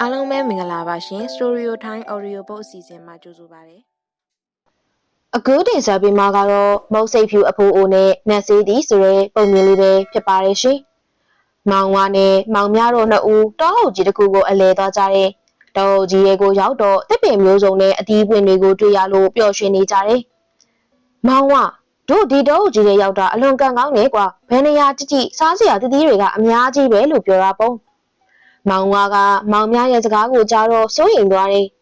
အားလုံးပဲမင်္ဂလာပါရှင် Storio Time Audio Book အစီအစဉ်မှာကြိုဆိုပါရစေအခုတင်ဆက်ပေးမှာကတော့မုတ်စိတ်ဖြူအဖိုးအိုနဲ့နတ်စေးသည်ဆိုတဲ့ပုံမြင်လေးပဲဖြစ်ပါတယ်ရှင်။မောင်ဝါနဲ့မောင်များတို့နှစ်ဦးတောအုပ်ကြီးတစ်ခုကိုအလဲသွားကြတဲ့တောအုပ်ကြီးရဲ့ကိုရောက်တော့တစ်ပင်မျိုးစုံနဲ့အသီးပွင့်တွေကိုတွေ့ရလို့ပျော်ရွှင်နေကြတယ်။မောင်ဝ တို့ဒီတောအုပ်ကြီးရဲ့ရောက်တာအလွန်ကန်ကောင်းနေကွာဘယ်နေရာကြည့်ကြည့်စားစရာတသီးတွေကအများကြီးပဲလို့ပြောတာပေါ့။မောင်ဝါကမောင်များရဲ့စကားကိုကြားတော့စိုးရိမ်သွားတယ်။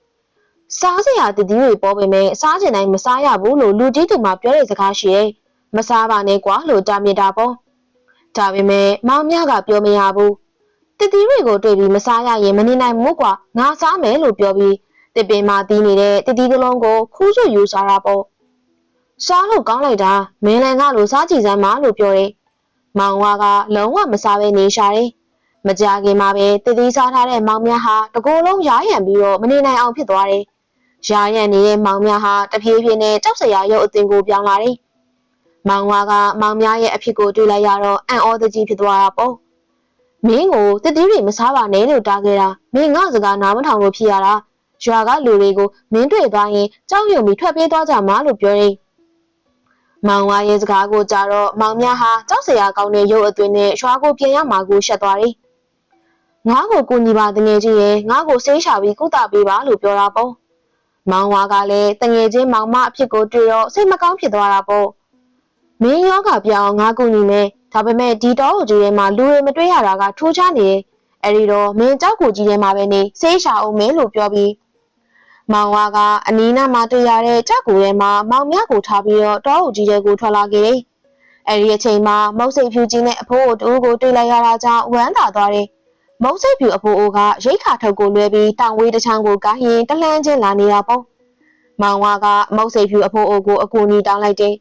စားစရာတည်တည်တွေပေါ်ပေမဲ့စားချင်တိုင်းမစားရဘူးလို့လူကြီးသူမှပြောတဲ့စကားရှိရဲ့မစားပါနဲ့ကွာလို့တားမြစ်တာပေါ့ဒါပေမဲ့မောင်မြကပြောမရဘူးတည်တည်တွေကိုတွေ့ပြီးမစားရရင်မနေနိုင်ဘူးကွာငါစားမယ်လို့ပြောပြီးတစ်ပင်မှာတီးနေတဲ့တည်တည်ကလုံးကိုခူးဆွယူစားတာပေါ့ စားလို့ကောင်းလိုက်တာမင်းလည်းငါလိုစားကြည့်စမ်းပါလို့ပြောတယ်မောင်ဝါကလုံးဝမစားဘဲနေရှာတယ်မကြခင်မှာပဲတည်တည်စားထားတဲ့မောင်မြဟာတကိုယ်လုံးရားရံပြီးတော့မနေနိုင်အောင်ဖြစ်သွားတယ်ရာရန်နေတဲ့မောင်များဟာတဖြည်းဖြည်းနဲ့ကြောက်စရာရုပ်အသင်ကိုပြောင်းလာတယ်။မောင်ဝါကမောင်များရဲ့အဖြစ်ကိုတွေ့လိုက်ရတော့အံ့ဩတကြီးဖြစ်သွားတာပေါ့။မင်းကိုတတိတွေမစားပါနဲ့လို့တားခဲ့တာမင်းငါစကားနားမထောင်လို့ဖြစ်ရတာ။ရွာကလူတွေကိုမင်းတွေ့သွားရင်ကြောက်ရွံ့ပြီးထွက်ပြေးသွားကြမှာလို့ပြောတယ်။ မောင်ဝါရဲ့စကားကိုကြားတော့မောင်များဟာကြောက်စရာကောင်းတဲ့ရုပ်အသွင်နဲ့ရွာကိုပြန်ရမှာကိုရှက်သွားတယ်။ငါ့ကိုကူညီပါတငယ်ချင်းရဲ့ငါ့ကိုဆေးရှာပြီးကုသပေးပါလို့ပြောတာပေါ့။မောင်ဝါကလည်းတငယ်ချင်းမောင်မအဖြစ်ကိုတွေ့တော့စိတ်မကောင်းဖြစ်သွားတာပေါ့မင်းယောဂပြောင်းငါကူညီမယ်ဒါပေမဲ့ဒီတောအုပ်ကြီးထဲမှာလူတွေမတွေ့ရတာကထူးခြားနေတယ်အဲ့ဒီတော့မင်းကြောက်ကိုကြီးထဲမှာပဲနေဆေးရှာအောင်မယ်လို့ပြောပြီး မောင်ဝါကအနီးနားမှာတွေ့ရတဲ့ကြောက်ကိုထဲမှာမောင်မြကိုထားပြီးတော့တောအုပ်ကြီးထဲကိုထွက်လာခဲ့တယ်အဲ့ဒီအချိန်မှာမုတ်စိတ်ဖြူကြီးနဲ့အဖိုးအိုတူကိုတွေ့လိုက်ရတာကြောင့်ဝမ်းသာသွားတယ်မုတ်စိတ်ဖြူအဖိုးအိုကရိတ်ခါထုတ်ကိုလွဲပြီးတောင်ဝေးတစ်ချောင်းကိုကားရင်တလှမ်းချင်းလာနေတာပေါ့မောင်ဝါကမုတ်စိတ်ဖြူအဖိုးအိုကိုအကူအညီတောင်းလိုက်တယ်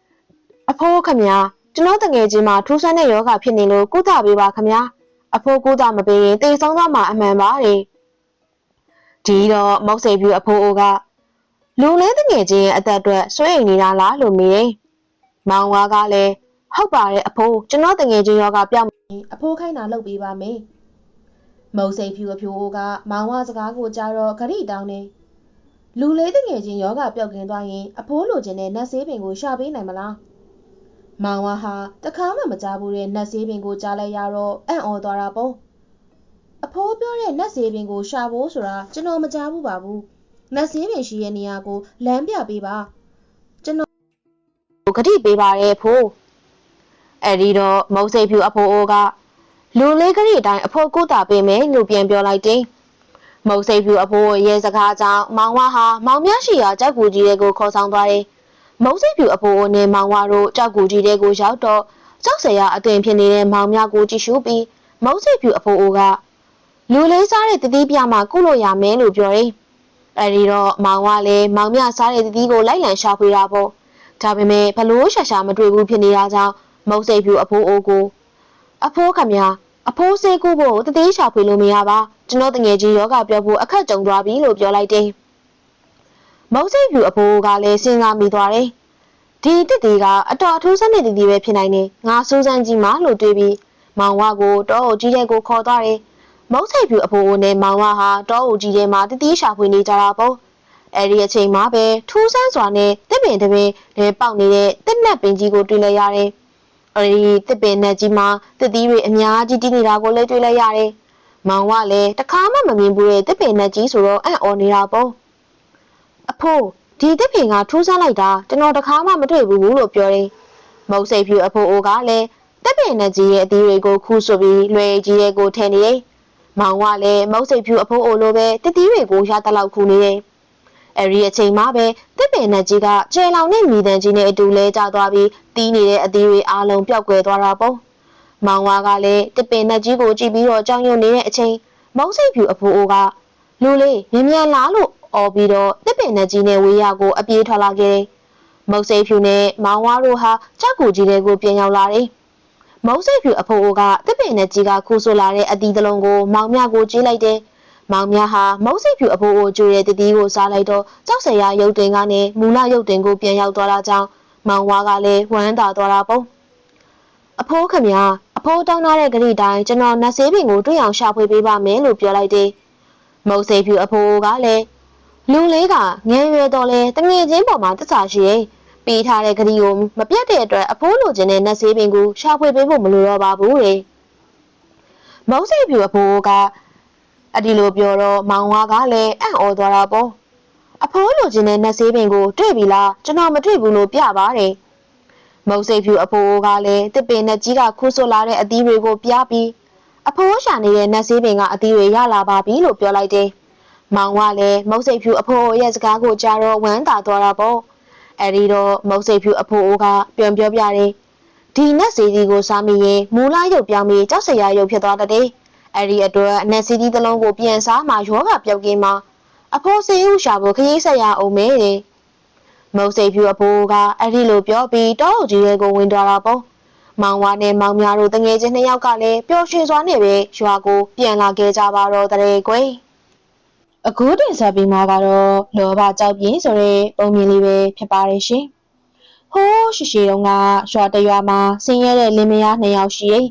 ။အဖိုးခမညာကျွန်တော်တငယ်ချင်းမှာထူးဆန်းတဲ့ယောဂဖြစ်နေလို့ကုသပေးပါခမညာ။အဖိုးကုသမပေးရင်တေဆုံးသွားမှာအမှန်ပါတဲ့။ ဒီတော့မုတ်စိတ်ဖြူအဖိုးအိုကလူလဲတငယ်ချင်းရဲ့အသက်အတွက်စွန့်ရင်နေတာလားလို့မေးတယ်။မောင်ဝါကလည်းဟုတ်ပါတယ်အဖိုးကျွန်တော်တငယ်ချင်းယောဂပြောင်းပြီးအဖိုးခိုင်းတာလုပ်ပေးပါမယ်။မုတ်စိတ်ဖြူအဖြူအိုကမောင်ဝါစကားကိုကြားတော့ဂရိတောင်းတယ်လူလေးတငယ်ချင်းယောဂပျောက်ကင်းသွားရင်အဖိုးလိုချင်တဲ့နတ်ဆေးပင်ကိုရှာပေးနိုင်မလားမောင်ဝါဟာတခါမှမကြားဘူးတဲ့နတ်ဆေးပင်ကိုကြားလိုက်ရတော့အံ့ဩသွားတာပေါ့ အဖိုးပြောတဲ့နတ်ဆေးပင်ကိုရှာဖို့ဆိုတာကျွန်တော်မကြားဘူးပါဘူးနတ်ဆေးပင်ရှိတဲ့နေရာကိုလမ်းပြပေးပါကျွန်တော်ဂတိပေးပါရဲ့ဖိုးအဲ့ဒီတော့မုတ်စိတ်ဖြူအဖိုးအိုကလူလေးဂတိအတိုင်းအဖိုးကုတာပေးမယ်လို့ပြန်ပြောလိုက်တယ်မုတ်စိတ်ဖြူအဖိုးရဲ့စကားကြောင့်မောင်ဝါဟာမောင်မြရှိရာကြောက်ကူကြီးတွေကိုခေါ်ဆောင်သွားတယ်။မုတ်စိတ်ဖြူအဖိုးနဲ့မောင်ဝါတို့ကြောက်ကူကြီးတွေကိုရောက်တော့ကြောက်စရာအသွင်ဖြစ်နေတဲ့မောင်မြကိုကြည့်ရှုပြီးမုတ်စိတ်ဖြူအဖိုးက လူလေးစားတဲ့တတိပြမှာကုလို့ရမယ်လို့ပြောတယ်။အဲဒီတော့မောင်ဝါလည်းမောင်မြစားတဲ့တတိကိုလိုက်လံရှာဖွေတာပေါ့။ဒါပေမဲ့ဘလို့ရှာရှာမတွေ့ဘူးဖြစ်နေတာကြောင့်မုတ်စိတ်ဖြူအဖိုးအိုကိုအဖိုးခမညာအဖိုးစေးကူဖို့တတိရှာဖွေလို့မရပါ။ကျွန်တော်တငယ်ချင်းယောဂပြောဖို့အခက်ကြုံသွားပြီလို့ပြောလိုက်တယ်။မုတ်စိတ်ဖြူအဖိုးကလည်းစဉ်းစားမိသွားတယ်။ဒီတစ်တီကအတော်အထူးဆန်းတဲ့တီတီပဲဖြစ်နိုင်တယ်။ငါစူးစမ်းကြည့်မှလို့တွေးပြီးမောင်ဝကိုတောအုပ်ကြီးတဲ့ကိုခေါ်သွားတယ်။ မုတ်စိတ်ဖြူအဖိုးနဲ့မောင်ဝဟာတောအုပ်ကြီးထဲမှာတတိရှာဖွေနေကြတာပေါ့။အဲဒီအချိန်မှာပဲထူးဆန်းစွာနဲ့တစ်ပင်တစ်ပင်လည်းပေါက်နေတဲ့တစ်နက်ပင်ကြီးကိုတွေ့လိုက်ရတယ်။အဲဒီတစ်ပင်နဲ့ကြီးမှာတတိတွေအများကြီးတည်နေတာကိုလည်းတွေ့လိုက်ရတယ်။မောင်ကလည်းတခါမှမမြင်ဘူးတဲ့တစ်ပင်နဲ့ကြီးဆိုတော့အံ့ဩနေတာပေါ့အဖိုးဒီတစ်ပင်ကထူးဆန်းလိုက်တာကျွန်တော်တခါမှမတွေ့ဘူးလို့ပြောတယ်မုတ်စိတ်ဖြူအဖိုးအိုကလည်းတစ်ပင်နဲ့ကြီးရဲ့အသီးတွေကိုခူးဆွပြီးလွယ်ကြီးရဲ့ကိုထည့်နေတယ် မောင်ကလည်းမုတ်စိတ်ဖြူအဖိုးအိုလိုပဲတတိတွေကိုရတလောက်ခူးနေတယ်အဲ့ဒီအချိန်မှပဲတစ်ပင်နဲ့ကြီးကကျဲလောင်နဲ့မိတန်ကြီးနဲ့အတူလဲကျသွားပြီးတီးနေတဲ့အသီးတွေအားလုံးပျောက်ကွယ်သွားတာပေါ့မောင်ဝါကလည်းတစ်ပင်နဲ့ကြီးကိုကြည့်ပြီးတော့ကြောင်ရွံ့နေတဲ့အချိန်မုံစိတ်ဖြူအဖိုးအိုကလူလေးမြင်မြန်လားလို့អော်ပြီးတော့တစ်ပင်နဲ့ကြီးနဲ့ဝေးရကိုအပြေးထွက်လာခဲ့တယ်။မုံစိတ်ဖြူနဲ့မောင်ဝါတို့ဟာကြောက်ကူကြီးတွေကိုပြန်ရောက်လာတယ်။ မုံစိတ်ဖြူအဖိုးအိုကတစ်ပင်နဲ့ကြီးကခူးဆိုလာတဲ့အတီးတစ်လုံးကိုမောင်မြကိုကြီးလိုက်တယ်။မောင်မြဟာမုံစိတ်ဖြူအဖိုးအိုကျွေးတဲ့တတိကိုစားလိုက်တော့ကြောက်စရာရုပ်တင်ကနေမူလရုပ်တင်ကိုပြန်ရောက်သွားတာကြောင့်မောင်ဝါကလည်းဝမ်းသာသွားတာပေါ့။အဖိုးခမရအဖိုးတောင်းထားတဲ့ဂရီတိုင်းကျွန်တော်နတ်ဆေးပင်ကိုတွေ့အောင်ရှာဖွေပေးပါမယ်လို့ပြောလိုက်တယ်မုတ်စိတ်ဖြူအဖိုးကလည်းလူလေးကငယ်ရွယ်တော်လဲတငယ်ချင်းပေါ်မှာတစ္ဆာရှိရဲ့ ပေးထားတဲ့ဂရီကိုမပြတ်တဲ့အတွက်အဖိုးလိုချင်တဲ့နတ်ဆေးပင်ကိုရှာဖွေပေးဖို့မလိုတော့ပါဘူးတဲ့မုတ်စိတ်ဖြူအဖိုးကအဒီလိုပြောတော့မောင်ဝါကလည်းအံ့ဩသွားတာပေါ့အဖိုးလိုချင်တဲ့နတ်ဆေးပင်ကိုတွေ့ပြီလားကျွန်တော်မတွေ့ဘူးလို့ပြပါတယ်မုတ်စိတ်ဖြူအဖိုးကလည်းတစ်ပင်နဲ့ကြီးကခူးဆွလာတဲ့အသီးတွေကိုပြပြီးအဖိုးရှာနေတဲ့နတ်ဆေးပင်ကအသီးတွေရလာပါပြီလို့ပြောလိုက်တယ်မောင်ကလည်းမုတ်စိတ်ဖြူအဖိုးရဲ့စကားကိုကြားတော့ဝမ်းသာသွားတာပေါ့ အဲဒီတော့မုတ်စိတ်ဖြူအဖိုးကပြန်ပြောပြတယ်ဒီနတ်စီဒီကိုစားမိရင်မူလာရုပ်ပြောင်းပြီးကြောက်စရာရုပ်ဖြစ်သွားတဲ့အဲ့ဒီအတွက်နက်စီဒီတစ်လုံးကိုပြန်စားမှယောဂပြောက်ကင်းမှာအဖိုးစေဟုရှာဖို့ခရီးဆက်ရအောင်မဲတဲ့မုတ်စိတ်ဖြူအဖိုးကအဲ့ဒီလိုပြောပြီးတောအုပ်ကြီးရဲ့ကိုဝင်သွားတာပေါ့မောင်ဝါနဲ့မောင်များတို့တငယ်ချင်းနှစ်ယောက်ကလည်းပျော်ရွှင်စွာနဲ့ပဲရွာကိုပြန်လာခဲ့ကြပါတော့တဲ့ကွယ် အခုတင်ဆက်ပြီးမှာကတော့လောဘကြောက်ပြင်းဆိုတဲ့ပုံမြင်လေးပဲဖြစ်ပါတယ်ရှင်ဟိုးရှိရှိတုန်းကရွာတရွာမှာဆင်းရဲတဲ့လင်မယားနှစ်ယောက်ရှိရဲ့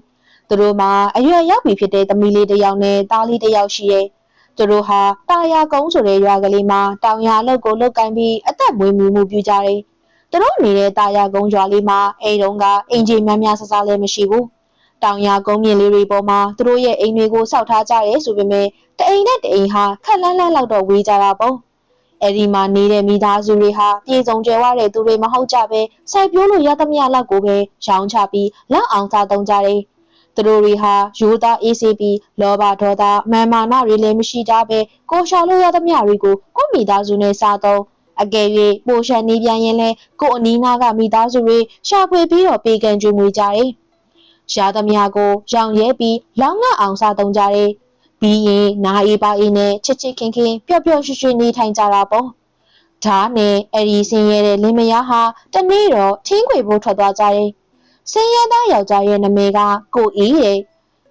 သူတို့မှာအရွယ်ရောက်ပြီဖြစ်တဲ့သမီးလေးတစ်ယောက်နဲ့သားလေးတစ်ယောက်ရှိရဲ့သူတို့ဟာတာယာကုန်းဆိုတဲ့ရွာကလေးမှာတောင်ယာအလုပ်ကိုလုပ်ကိုင်ပြီးအသက်မွေးမြူမှုပြုကြတယ်။သူတို့နေတဲ့တာယာကုန်းရွာလေးမှာအိမ်တုံးကအင်ဂျီများများဆဆလည်းမရှိဘူး။တောင်ယာကုန်းမြင့်လေးတွေပေါ်မှာသူတို့ရဲ့အိမ်တွေကိုစောက်ထားကြရဲဆိုပေမဲ့ တအိမ်နဲ့တအိမ်ဟာခက်လန်းလန်းလောက်တော့ဝေးကြတာပေါ့။အဲဒီမှာနေတဲ့မိသားစုတွေဟာပြည်စုံကြွယ်ဝတဲ့သူတွေမဟုတ်ကြပဲစိုက်ပျိုးလို့ရသမျှလောက်ကိုပဲရောင်းချပြီးလောက်အောင်စားသုံးကြတယ်။သူတို့တွေဟာရိုးသားအေးဆေးပြီးလောဘဒေါသမာမာနတွေလည်းမရှိကြပဲကိုရှာလို့ရသမျှတွေကိုကိုမိသားစုနဲ့စားသုံးအကယ်၍ပိုရှန်နေပြန်ရင်လဲကိုအနီးနားကမိသားစုတွေရှာဖွေပြီးတော့ပေးကမ်းကြွေးမွေကြတယ်။ရှာသမျှကိုရောင်ရဲပြီးလောင်းငါအောင်စားသုံးကြတယ်။ ပြီးရင်နာအေးပါအေးနဲ့ချစ်ချစ်ခင်ခင်ပျော့ပျော့ရွှင်ရွှင်နေထိုင်ကြတာပေါ့။ဒါနဲ့အဲ့ဒီဆင်းရဲတဲ့လင်မယားဟာတနေ့တော့ထင်းခွေဖို့ထွက်သွားကြတယ်။ဆင်းရဲသားယောက်ျားရဲ့နာမည်ကကိုအေးရဲ့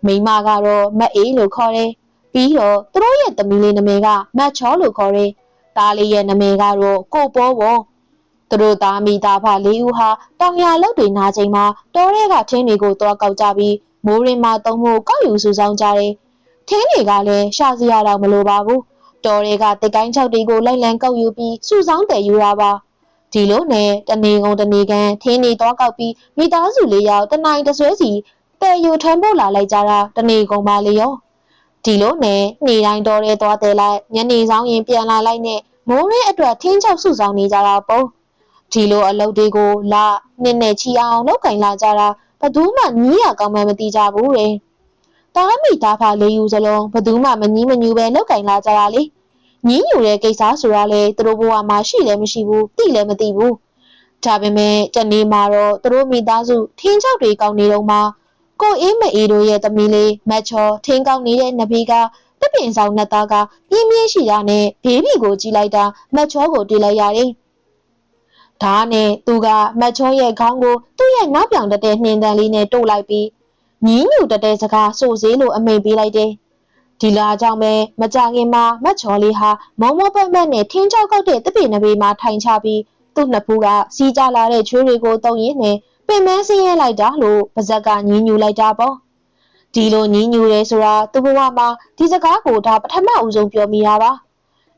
မိန်းမကတော့မတ်အေးလို့ခေါ်တယ်။ပြီးတော့သူတို့ရဲ့သမီးလေးနာမည်ကမတ်ချောလို့ခေါ်တယ်။သားလေးရဲ့နာမည်ကတော့ကိုပေါ်ပေါ်။သူတို့သားမိသားဖလေးဦးဟာတောင်ရလုတ်တွေနာချိန်မှာတောထဲကထင်းတွေကိုတွားကောက်ကြပြီးမိုးရင်မှာတုံးဖို့ကောက်ယူစုဆောင်ကြတယ်။ ထင်းတွေကလည်းရှာစရာတော့မလိုပါဘူး။တော်တွေကတစ်ကိုင်းချောက်တွေကိုလိုက်လံကောက်ယူပြီးစုဆောင်တယ်ယူတာပါ။ဒီလိုနဲ့တနေကုန်တနေကန်ထင်းတွေတွားကောက်ပြီးမိသားစုလေးယောက်တနိုင်တဆွဲစီတဲ့ယူထမ်းဖို့လာလိုက်ကြတာတနေကုန်ပါလေရောဒီလိုနဲ့နေတိုင်းတော်ရဲသွားတယ်လိုက်ညနေဆောင်ရင်ပြန်လာလိုက်နဲ့မိုးရဲအတွက်ထင်းချောက်စုဆောင်နေကြတာပေါ့ဒီလိုအလုပ်တွေကိုလာနှစ်နဲ့ချီအောင်လောက်ကင်လာကြတာဘသူမှညီးရကောင်းမှမသိကြဘူးတဲ့ တားမိသားဖလေးယူစလုံးဘသူမှမညီးမညူပဲလောက်ကင်လာကြတာလေညီးညူတဲ့ကိစ္စဆိုတာလေသူတို့ဘဝမှာရှိလည်းမရှိဘူးသိလည်းမသိဘူးဒါပေမဲ့တနေ့မှာတော့သူတို့မိသားစုထင်းချောက်တွေကောင်းနေတော့မှကိုအေးမအေးတို့ရဲ့သမီးလေးမတ်ချောထင်းကောက်နေတဲ့နဘေးကတပင်ဆောင်နှစ်သားကပြင်းပြင်းရှိတာနဲ့ဘေးဘီကိုကြည့်လိုက်တာမတ်ချောကိုတွေ့လိုက်ရတယ်။ဒါနဲ့သူကမတ်ချောရဲ့ခေါင်းကိုသူ့ရဲ့နောက်ပြောင်တတဲ့နှင်းတန်လေးနဲ့တို့လိုက်ပြီး ညီးညူတတဲ့စကားစိုးစေးလို့အမိန်ပေးလိုက်တယ်။ဒီလာကြောင့်ပဲမကြခင်မှာမတ်ချောလေးဟာမောမောပတ်ပတ်နဲ့ထင်းချောက်ကောက်တဲ့တပင်နဘေးမှာထိုင်ချပြီးသူ့နှစ်ဖူးကစီးကြလာတဲ့ချွေးတွေကိုတုံရင်းနဲ့ပင်မဆင်းရဲလိုက်တာလို့ပါဇက်ကညင်းညူလိုက်တာပေါ့ဒီလိုညင်းညူရဲဆိုတာသူ့ဘဝမှာဒီစကားကိုဒါပထမဦးဆုံးပြောမိတာပါ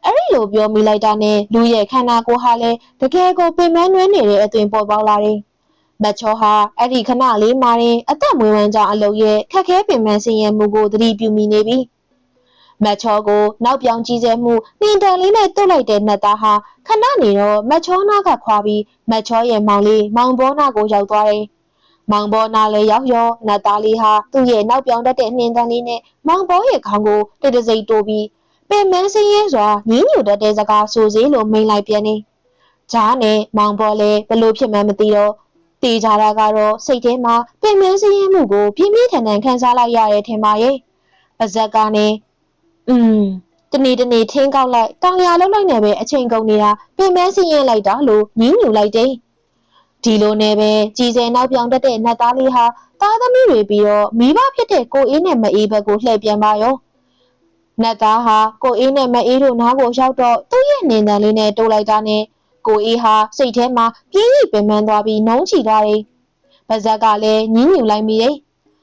အဲ့ဒီလိုပြောမိလိုက်တာနဲ့လူရဲ့ခန္ဓာကိုယ်ဟာလည်းတကယ်ကိုပင်မနှွဲနေတဲ့အသွင်ပေါ်ပေါက်လာတယ် မတ်ချောဟာအဲ့ဒီခဏလေးမှာရင်အသက်မွေးဝမ်းကြောင်းအလုပ်ရဲ့ခက်ခဲပင်မဆင်းရဲမှုကိုသတိပြုမိနေပြီမတ်ချောကိုနောက်ပြောင်ကြည့်စဲမှုနှင်တန်လေးနဲ့တုတ်လိုက်တဲ့နတ်သားဟာခဏနေတော့မတ်ချောနာကခွာပြီးမတ်ချောရဲ့မောင်လေးမောင်ဘောနာကိုရောက်သွားတယ်။မောင်ဘောနာလည်းရောက်ရောနတ်သားလေးဟာသူ့ရဲ့နောက်ပြောင်တတ်တဲ့နှင်တန်လေးနဲ့မောင်ဘောရဲ့ခေါင်းကိုတိတ်တစိမ့်တိုးပြီးပင်မန်းစင်းရဲစွာညင်းညူတတ်တဲ့စကားဆိုစေလို့မိန်လိုက်ပြန်နေ။ဂျားနဲ့မောင်ဘောလည်းဘလို့ဖြစ်မှန်းမသိတော့ တေးကြတာကတော့စိတ်ထဲမှာပင်မန်းစင်းရဲမှုကိုပြင်းပြင်းထန်ထန်ခံစားလိုက်ရတဲ့ထင်ပါရဲ့။ပါဇက်ကနဲ့อืมတနေ့တနေ့ထင်းကောက်လိုက်တောင်ရလောက်လိုက်နေပဲအချိန်ကုန်နေတာပင်မစင်းရင်လိုက်တာလို့ညင်းညူလိုက်တယ်ဒီလိုနဲ့ပဲကြီးစဲနောက်ပြောင်တတ်တဲ့နတ်သားလေးဟာသားသမီးတွေပြီးတော့မိဘဖြစ်တဲ့ကိုအေးနဲ့မအေးဘက်ကိုလှည့်ပြန်ပါရောနတ်သားဟာကိုအေးနဲ့မအေးတို့နားကိုရောက်တော့သူ့ရဲ့နေတန်လေးနဲ့တိုးလိုက်တာနဲ့ ကိုအေးဟာစိတ်ထဲမှာပြင်းရိပ်ပင်ပန်းသွားပြီးနှုံးချီသွားတယ်ပပါဇက်ကလည်းညင်းညူလိုက်မိတယ်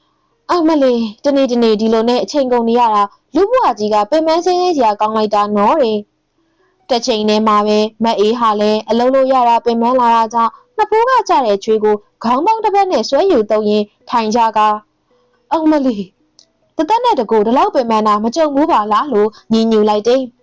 ။အမလေးတနေ့တနေ့ဒီလိုနဲ့အချိန်ကုန်နေရတာလူဘွားကြီးကပင်မစင်းလေးစရာကောင်းလိုက်တာနော်တဲ့။တစ်ချိန်တည်းမှာပဲမတ်အေးဟာလည်းအလုံးလို့ရတာပင်မလာတာကြောင့်နှစ်ဖိုးကကြတဲ့ချွေးကိုခေါင်းပေါင်းတစ်ပတ်နဲ့ဆွဲယူသုံးရင်ထိုင်ကြကအမလေးတသက်နဲ့တကူဒီလောက်ပင်မနာမကြုံဘူးပါလားလို့ညင်ညူလိုက်တယ်။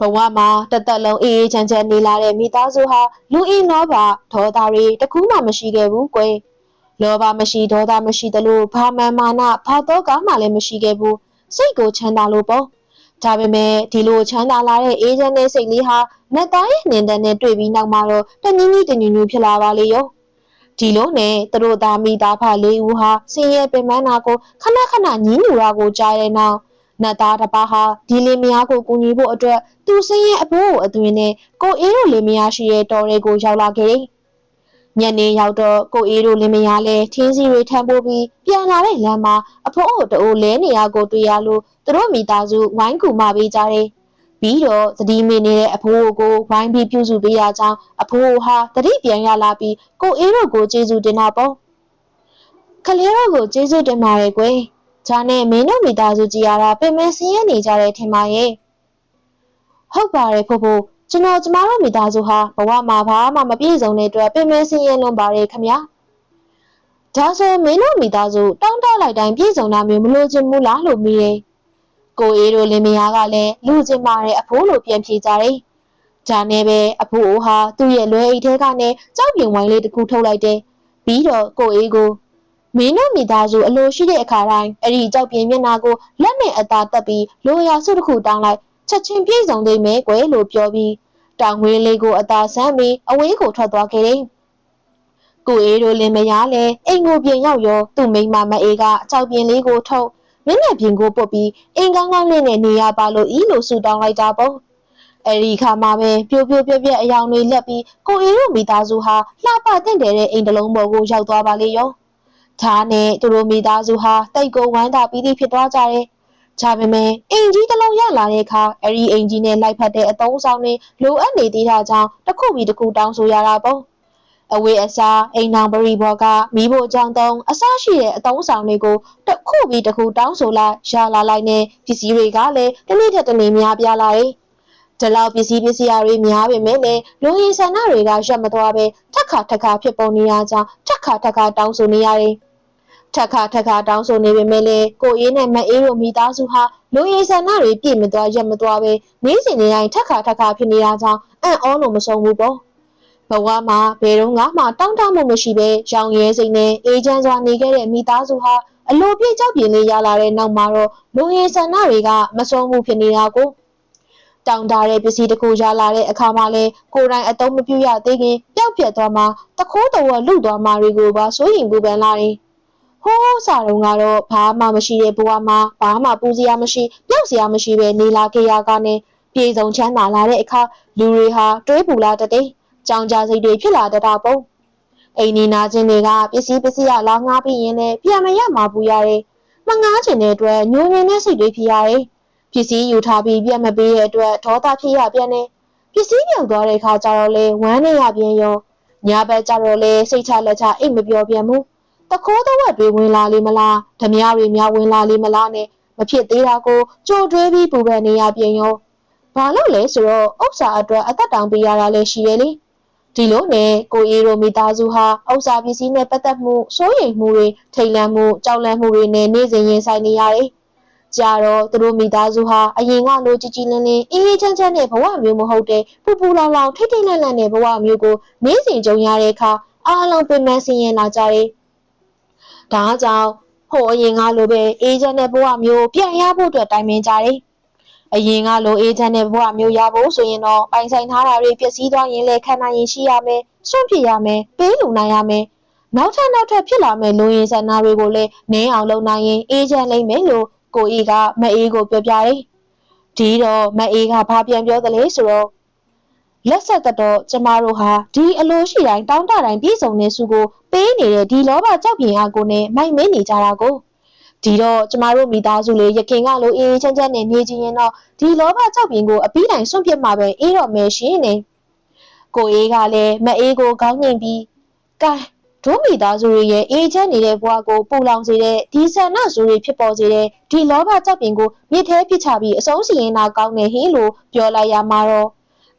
ဘဝမှာတသက်လုံးအေးအေးချမ်းချမ်းနေလာတဲ့မိသားစုဟာလူအင်းနောပါဒေါသတွေတကူးမှမရှိခဲ့ဘူးကွယ်။လောဘမရှိဒေါသမရှိသလိုဘာမှန်မာနဘာတော့ကမှလည်းမရှိခဲ့ဘူး။စိတ်ကိုချမ်းသာလို့ပေါ့။ဒါပေမဲ့ဒီလိုချမ်းသာလာတဲ့အေးချမ်းတဲ့စိတ်လေးဟာနတ်သားရဲ့နှင်တဲ့နဲ့တွေ့ပြီးနောက်မှာတော့တနည်းနည်းတညူညူဖြစ်လာပါလေရော။ဒီလိုနဲ့သူတို့သားမိသားဖလေးဦးဟာဆင်းရဲပင်ပန်းတာကိုခဏခဏညင်းညူတာကိုကြားတဲ့နောက် နတ်သားတစ်ပါးဟာဒီလင်မယားကိုကူညီဖို့အတွက်သူဆင်းရဲအဖိုးကိုအသွင်နဲ့ကိုအေးတို့လင်မယားရှိရဲ့တော်ရဲကိုရောက်လာခဲ့တယ်။ညနေရောက်တော့ကိုအေးတို့လင်မယားလည်းထင်းစီတွေထမ်းပိုးပြီးပြန်လာတဲ့လမ်းမှာအဖိုးအိုတိုးလဲနေရကိုတွေ့ရလို့သူတို့မိသားစုဝိုင်းကူမပေးကြတယ်။ပြီးတော့သတိမေနေတဲ့အဖိုးကိုဝိုင်းပြီးပြုစုပေးရကြောင်းအဖိုးဟာတတိပြန်ရလာပြီးကိုအေးတို့ကိုကျေးဇူးတင်တာပေါ့ကလေးတို့ကိုကျေးဇူးတင်ပါတယ်ကွယ် ဂျာနဲ့မင်းတို့မိသားစုကြီးရတာပင်မစင်းရနေကြတဲ့ထင်ပါရဲ့ဟုတ်ပါတယ်ဖိုးဖိုးကျွန်တော်ကျမတို့မိသားစုဟာဘဝမှာဘာမှမပြည့်စုံတဲ့အတွက်ပင်မစင်းရလွန်ပါတယ်ခမညာဒါဆိုမင်းတို့မိသားစုတောင်းတလိုက်တိုင်းပြည့်စုံတာမျိုးမလို့ချင်ဘူးလားလို့မေးတယ်ကိုအေးတို့လင်မယားကလည်းလူချင်ပါတယ်အဖိုးလိုပြန်ဖြေကြတယ်။ဒါနဲ့ပဲအဖိုးဟာသူ့ရဲ့လွယ်အိတ်ထဲကနေကြောက်ပြင်းဝိုင်းလေးတစ်ခုထုတ်လိုက်တယ်။ပြီးတော့ကိုအေးကို မင်းတို့မိသားစုအလိုရှိတဲ့အခါတိုင်းအဲ့ဒီကြောက်ပြင်းမျက်နှာကိုလက်နဲ့အသာတက်ပြီးလိုရာစုတစ်ခုတောင်းလိုက်ချက်ချင်းပြေဆုံးသိမ့်မယ်ကွယ်လို့ပြောပြီးတောင်ဝင်းလေးကိုအသာဆန်းပြီးအဝေးကိုထွက်သွားခဲ့တယ်။ကိုအေးတို့လင်မယားလည်းအိမ်ကိုပြင်ရောက်ရောသူ့မိန်းမမအေးကကြောက်ပြင်းလေးကိုထုတ်မျက်နှာပြင်ကိုပုတ်ပြီးအင်ကောင်းကောင်းလေးနဲ့နေရပါလို့ဤလို့ဆူတောင်းလိုက်တာပေါ့အဲဒီခါမှာပဲပြိုပြိုပြက်ပြက်အယောင်တွေလက်ပြီးကိုအေးတို့မိသားစုဟာလှပတင့်တယ်တဲ့အိမ်တလုံးပေါ်ကိုရောက်သွားပါလေရော ဒါနဲ့သူတို့မိသားစုဟာတိတ်ကိုဝမ်းသာပြီးသည့်ဖြစ်သွားကြတယ်ဒါပေမဲ့အိမ်ကြီးတစ်လုံးရောက်လာတဲ့အခါအဲ့ဒီအိမ်ကြီးနဲ့လိုက်ဖက်တဲ့အတုံးဆောင်တွေလိုအပ်နေသေးတာကြောင့်တစ်ခုပြီးတစ်ခုတောင်းဆိုရတာပေါ့အဝေးအစားအိမ်နောင်ပရိဘောကမိဖို့ကြောင့်တုံးအစရှိတဲ့အတုံးဆောင်တွေကိုတစ်ခုပြီးတစ်ခုတောင်းဆိုလိုက်ရလာလိုက်နဲ့ပစ္စည်းတွေကလည်းတစ်နေ့တစ်နေ့များပြားလာတယ်။ဒီလောက်ပစ္စည်းပစ္စည်းတွေများပေမဲ့လည်းလူရင်းဆန္ဒတွေကရက်မသွားပဲထက်ခါထက်ခါဖြစ်ပေါ်နေရကြောင်းထက်ခါထက်ခါတောင်းဆိုနေရတယ်။ ထက်ခါထက်ခါတောင်းဆိုနေပေမဲ့လည်းကိုအေးနဲ့မအေးတို့မိသားစုဟာလူရင်းဆန္ဒတွေပြည့်မသွားရက်မသွားပဲနေ့စဉ်နေ့တိုင်းထက်ခါထက်ခါဖြစ်နေတာကြောင့်အံ့ဩလို့မဆုံးဘူးပေါ့။ဘဝမှာဘယ်တော့မှတောင်းတမှုမရှိပဲရောင်ရဲစိတ်နဲ့အေးချမ်းစွာနေခဲ့တဲ့မိသားစုဟာအလိုပြည့်ကြောက်ပြင်းလေးရလာတဲ့နောက်မှာတော့လူရင်းဆန္ဒတွေကမဆုံးမှုဖြစ်နေတာကိုတောင်းတတဲ့ပစ္စည်းတစ်ခုရလာတဲ့အခါမှာလဲကိုယ်တိုင်အတုံးမပြုတ်ရသေးခင်ပျောက်ပြက်သွားမှတခိုးတော်လူသွားမှတွေကိုပါစိုးရင်ပူပန်လာတယ် ဟိုးစာတုံးကတော့ဘာမှမရှိတဲ့ဘဝမှာဘာမှပူစရာမရှိပျောက်စရာမရှိပဲနေလာခဲ့ရကနေပြေဆုံးချမ်းသာလာတဲ့အခါလူတွေဟာတွေးပူလာတဲ့တဲ့ကြောင်ကြစိတ်တွေဖြစ်လာတတ်တာပေါ့အိမ်နီနာချင်းတွေကပစ္စည်းပစ္စည်းရလာငှားပြီးရင်လည်းပြန်မရမှာပူရတယ်မငှားချင်တဲ့အတွက်ညှိုးငင်းတဲ့စိတ်တွေဖြစ်ရတယ်ပစ္စည်းယူထားပြီးပြန်မပေးတဲ့အတွက်ဒေါသဖြစ်ရပြန်တယ်ပစ္စည်းပြောင်းသွားတဲ့အခါကျတော့လေဝမ်းနေရပြန်ရောညာဘက်ကျတော့လေစိတ်ချလက်ချအိတ်မပြောပြန်ဘူး တခိုးတဝက်တွေဝင်လာလေမလားဓမြတွေများဝင်လာလေမလားနဲ့မဖြစ်သေးတာကိုကြိုတွေးပြီးပူပန်နေရပြန်ရောဘာလို့လဲဆိုတော့ဥစ္စာအတွက်အသက်တောင်ပေးရတာလည်းရှိတယ်လေဒီလိုနဲ့ကိုအေးတို့မိသားစုဟာဥစ္စာပစ္စည်းနဲ့ပတ်သက်မှုစိုးရိမ်မှုတွေထိတ်လန့်မှုကြောက်လန့်မှုတွေနဲ့နေ့စဉ်ရင်ဆိုင်နေရတယ်။ကြာတော့သူတို့မိသားစုဟာအရင်ကလိုကြည်ကြည်လင်းလင်းအေးအေးချမ်းချမ်းနဲ့ဘဝမျိုးမဟုတ်တဲ့ပူပူလောင်လောင်ထိတ်ထိတ်လန့်လန့်နဲ့ဘဝမျိုးကိုနေ့စဉ်ကြုံရတဲ့အခါအားလုံးပင်ပန်းဆင်းရဲလာကြတယ်။ ဒါကြောင့်ဟိုအရင်ကလိုပဲအေးချမ်းတဲ့ဘဝမျိုးပြန်ရဖို့အတွက်တိုင်ပင်ကြတယ်။အရင်ကလိုအေးချမ်းတဲ့ဘဝမျိုးရဖို့ဆိုရင်တော့ပိုင်ဆိုင်ထားတာတွေပျက်စီးသွားရင်လည်းခံနိုင်ရင်ရှိရမယ်စွန့်ပစ်ရမယ်ပေးလူနိုင်ရမယ်နောက်ထပ်နောက်ထပ်ဖြစ်လာမဲ့လူရင်းဆန္ဒတွေကိုလည်းနင်းအောင်လုပ်နိုင်ရင်အေးချမ်းလိမ့်မယ်လို့ကိုအေးကမအေးကိုပြောပြတယ်ဒီတော့မအေးကဘာပြန်ပြောသလဲဆိုတော့ လက်ဆက်တော့ကျမတို့ဟာဒီအလိုရှိတိုင်းတောင်းတတိုင်းပြည့်စုံတဲ့စုကိုပေးနေတဲ့ဒီလောဘကြောက်ပြင်းအားကိုနဲ့မိုက်မင်းနေကြတာကိုဒီတော့ကျမတို့မိသားစုလေးရခင်ကလိုအေးအေးချမ်းချမ်းနဲ့နေကြရင်တော့ဒီလောဘကြောက်ပြင်းကိုအပြီးတိုင်စွန့်ပစ်မှာပဲအေးတော့မယ်ရှင်နေကိုအေးကလည်းမအေးကိုကောင်းညင်ပြီးကဲဒုမိသားစုတွေရဲ့အေးချမ်းနေတဲ့ဘဝကိုပူလောင်စေတဲ့ဒီဆန္ဒစုတွေဖြစ်ပေါ်စေတဲ့ဒီလောဘကြောက်ပင်ကိုမြစ်ထဲပစ်ချပြီးအဆုံးစီရင်တာကောင်းနေဟင်းလို့ပြောလိုက်ရမှာတော့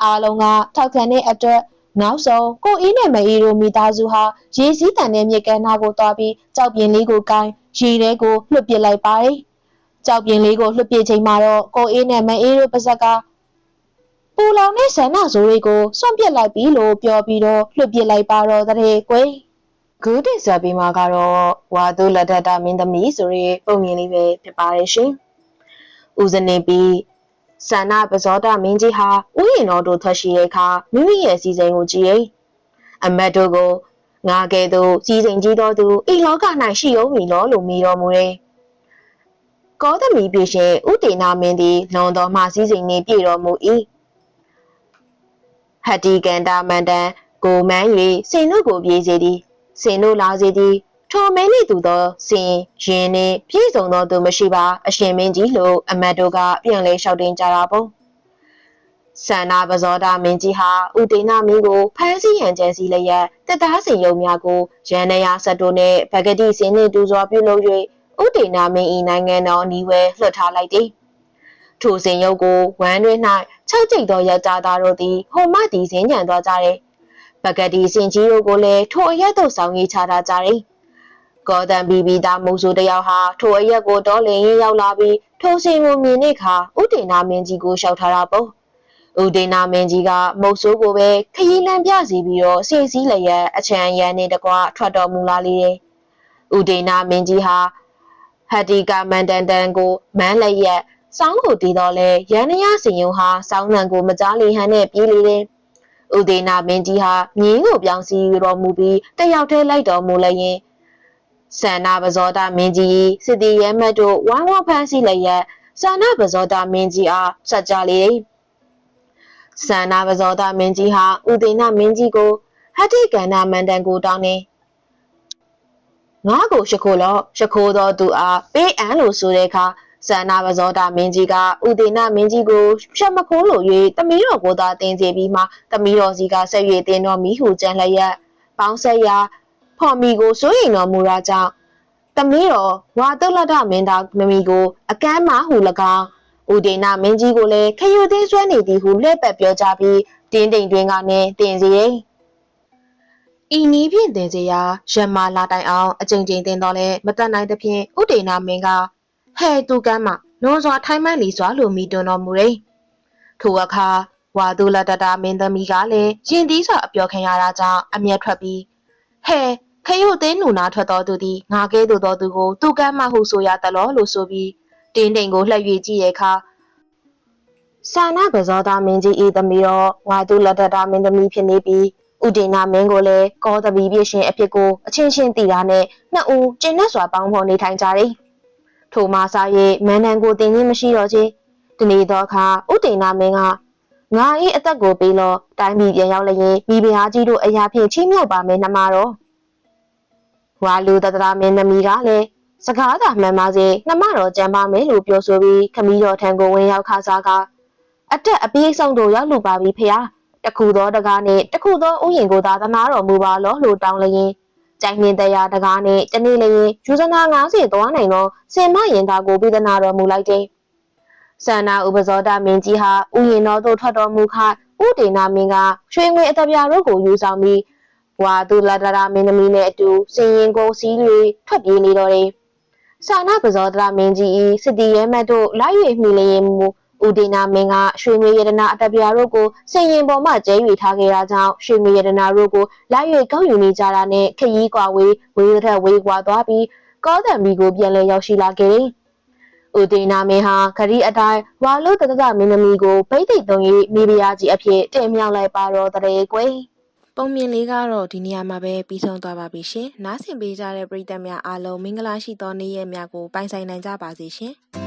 အားလုံးကထောက်ခံတဲ့အတွက်နောက်ဆုံးကိုအင်းနဲ့မအေးတို့မိသားစုဟာရေစည်းတန်တဲ့မြေကမ်းနားကိုတွားပြီးကြောက်ပြင်းလေးကိုကိုင်းရေထဲကိုလွှတ်ပစ်လိုက်ပါတယ်။ကြောက်ပြင်းလေးကိုလွှတ်ပစ်ချိန်မှာတော့ကိုအေးနဲ့မအေးတို့ပါဇက်ကပူလောင်တဲ့ဆန္ဒဆိုတွေကိုစွန့်ပစ်လိုက်ပြီလို့ပြောပြီးတော့လွှတ်ပစ်လိုက်ပါတော့တဲ့ကွယ်။ဂူတင်ဆက်ပြီးမှကတော့ဝါသူလက်ထက်တာမင်းသမီးဆိုရဲပုံမြင်လေးပဲဖြစ်ပါတယ်ရှင်။ဦးဇနေပြီး ဆန္ဒပဇောဒမင်းကြီးဟာဥယျာဉ်တော်တို့ထွက်ရှိတဲ့အခါမိမိရဲ့စီစဉ်ကိုကြည့်ရင်အမတ်တို့ကိုငါကဲ့သို့စီစဉ်ကြီးတော်သူဤလောက၌ရှိအောင်မည်လောလို့မိတော်မူတယ်။ကောသမီပြည့်ရှင်ဥတေနာမင်းသည်လွန်တော်မှစီစဉ်နေပြည်တော်မူ၏။ဟတ္တိကန္တာမန္တန်ကိုမန်း၍စင်တို့ကိုပြေးစေသည်စင်တို့လာစေသည် ထိုမင်းနှင့်သူသောစင်ရင်နှင့်ပြည့်စုံသောသူမရှိပါ အရှင်မင်းကြီးလို့အမတ်တို့ကပြန်လဲလျှောက်တင်ကြတာပေါ့ဆန္နာပဇောဒမင်းကြီးဟာဥဒေနာမင်းကိုဖမ်းဆီးရန်ကြံစည်လျက်တက်သားစင်ယုံများကိုရန်နရာဆက်တို့နှင့်ဗဂတိစင်နှင့်တူစွာပြုလုပ်၍ဥဒေနာမင်း၏နိုင်ငံတော်နီဝဲလွှတ်ထားလိုက်သည်ထိုစင်ယုတ်ကိုဝမ်းတွင်၌၆ကျိတ်သောယောက်ျားသားတို့သည်ဟိုမှသည်စင်ကြံသွားကြတယ်ပကတိစင်ကြီးတို့ကိုလည်းထိုအရက်သို့ဆောင်ရေးချထားကြတယ်။ ကောတန်ဘီဘီသားမုံဆိုတယောက်ဟာထိုအရက်ကိုတော်လင်ရင်ရောက်လာပြီးထိုစင်ကိုမြင်တဲ့အခါဥဒေနာမင်းကြီးကိုရှောက်ထားတာပေါ့။ဥဒေနာမင်းကြီးကမုတ်ဆိုးကိုပဲခရီးလမ်းပြစီပြီးတော့စင်စည်းလျက်အချမ်းရန်နဲ့တကွထွက်တော်မူလာလေတယ်။ဥဒေနာမင်းကြီးဟာဟတ္တိကမန္တန်တန်ကိုမန်းလျက်စောင်းကိုတီးတော့လဲရန်နရစင်ယုံဟာစောင်းနံကိုမကြားလီဟန်နဲ့ပြေးလေတယ်။ဥဒေနာမင်းကြီးဟာမြင်းကိုပြောင်းစီတော်မူပြီးတယောက်တည်းလိုက်တော်မူလျင် ဆန္နာပဇောတာမင်းကြီးစစ်တီရဲမတ်တို့ဝိုင်းဝန်းဖမ်းဆီးလျက်ဆန္နာပဇောတာမင်းကြီးအားဆက်ကြလေဆန္နာပဇောတာမင်းကြီးဟာဥဒေနာမင်းကြီးကိုဟတ္တိကန္နာမန္တန်ကိုတောင်းနေငါကိုရှ िख ိုလောရှ िख ိုတော်သူအားပေးအံလို့ဆိုတဲ့အခါဆန္နာပဇောတာမင်းကြီးကဥဒေနမင်းကြီးကိုဖြတ်မခိုးလို့၍တမီးတော်ကိုသာတင်စီပြီးမှတမီးတော်စီကဆက်၍တင်တော်မီဟုကြံလျက်ပေါင်းဆက်ရာ ဖော်မီကိုစိုးရိမ်တော်မူရာကြောင့်တမီးတော်ဝါတုလဒမင်းသားမမီကို အကမ်းမဟု၎င်းဥဒေနမင်းကြီးကိုလည်းခယူသေးဆွဲနေသည်ဟုလှည့်ပတ်ပြောကြပြီးတင်းတိမ်တွင်ကနေတင်စီ၏ဤနည်းဖြင့်တင်စီရာရမလာတိုင်အောင်အကြိမ်ကြိမ်တင်တော်လဲမတတ်နိုင်သဖြင့်ဥဒေနမင်းကဟဲ့သူကမ်းမှာလွန်စွာထိုင်းမှန်လီစွာလိုမိတွန်းတော်မူတယ်။ထိုအခါဝါသူလတတာမင်းသမီးကလည်းရင်သီးစွာအပြောခံရတာကြောင့်အမျက်ထွက်ပြီးဟဲ့ ခရုတ်သိန်းနူနာထွက်တော်သူသည်ငါကဲသို့တော်သူကိုသူကမ်းမှဟုဆိုရတလောလို့ဆိုပြီးတင်းတိမ်ကိုလှည့်၍ကြည့်ရခါဆာနာပဇောသားမင်းကြီးဤသမီးတော်ဝါသူလတတာမင်းသမီးဖြစ်နေပြီးဥဒေနာမင်းကိုလည်းကောသပီပြည့်ရှင်အဖြစ်ကိုအချင်းချင်းတည်တာနဲ့နှစ်ဦးကျင်းနဲ့စွာပေါင်းဖော်နေထိုင်ကြတယ်။ထိုမှစား၍မန်နန်ကိုတင်ခြင်းမရှိတော့ချေဒီနေ့တော့အခါဥတေနာမင်းကငါ၏အသက်ကိုပေးလို့တိုင်းပြည်ပြန်ရောက်လျင်မိဖုရားကြီးတို့အရာဖြင့်ချီးမြှောက်ပါမယ်နှမတော် ဝါလူတတရာမင်းသမီးကလည်းစကားသာမှန်ပါစေနှမတော်ကြံပါမယ်လို့ပြောဆိုပြီးခမီးတော်ထံကိုဝင်ရောက်ခါစားကအတက်အပြေးဆုံးတို့ရောက်လူပါပြီဖေဟာတခုသောတကားနဲ့တခုသောဥယျင်ကိုသာသနာတော်မူပါလောလို့တောင်းလျင်ကြိုင်မြင့်တရားတကားနဲ့တနေ့လျင်ယူဇနာ90သွားနိုင်သောစင်မရင်သားကိုပြည်သနာတော်မူလိုက်တယ်။ဆန္နာဥပဇောဒမင်းကြီးဟာဥယျင်တော်သို့ထွက်တော်မူခဥဒေနာမင်းကရွှေငွေအတပြားတို့ကိုယူဆောင်ပြီး ဝါသူလတရာမင်းသမီးနဲ့အတူစင်ရင်ကိုစီး၍ထွက်ပြေးနေတော်တယ်။ဆန္နာပဇောဒရာမင်းကြီး၏စစ်တီရဲမတ်တို့လိုက်၍မိလျင်မူဦးဒေနာမင်းကရွှေငွေရတနာအတပြားတို့ကိုစင်ရင်ပေါ်မှကျဲ၍ထားခဲ့တာကြောင့်ရွှေငွေရတနာတို့ကိုလိုက်၍ကောက်ယူနေကြတာနဲ့ခရီးကွာဝေးဝေးထက်ဝေးကွာသွားပြီးကောတံမီကိုပြန်လည်ရောက်ရှိလာခဲ့တယ်။ဦးဒေနာမင်းဟာခရီးအတိုင်းဝါလို့တတတမင်းသမီးကိုဗိသိက်သုံး၍မိဖုရားကြီးအဖြစ်တင်မြောက်လိုက်ပါတော့တဲ့ကွယ်။ ပုံမြင်လေးကတော့ဒီနေရာမှာပဲပြီးဆုံးသွားပါပြီရှင်။နားဆင်ပေးကြတဲ့ပရိသတ်များအားလုံးမင်္ဂလာရှိသောနေ့ရက်များကိုပိုင်ဆိုင်နိုင်ကြပါစေရှင်။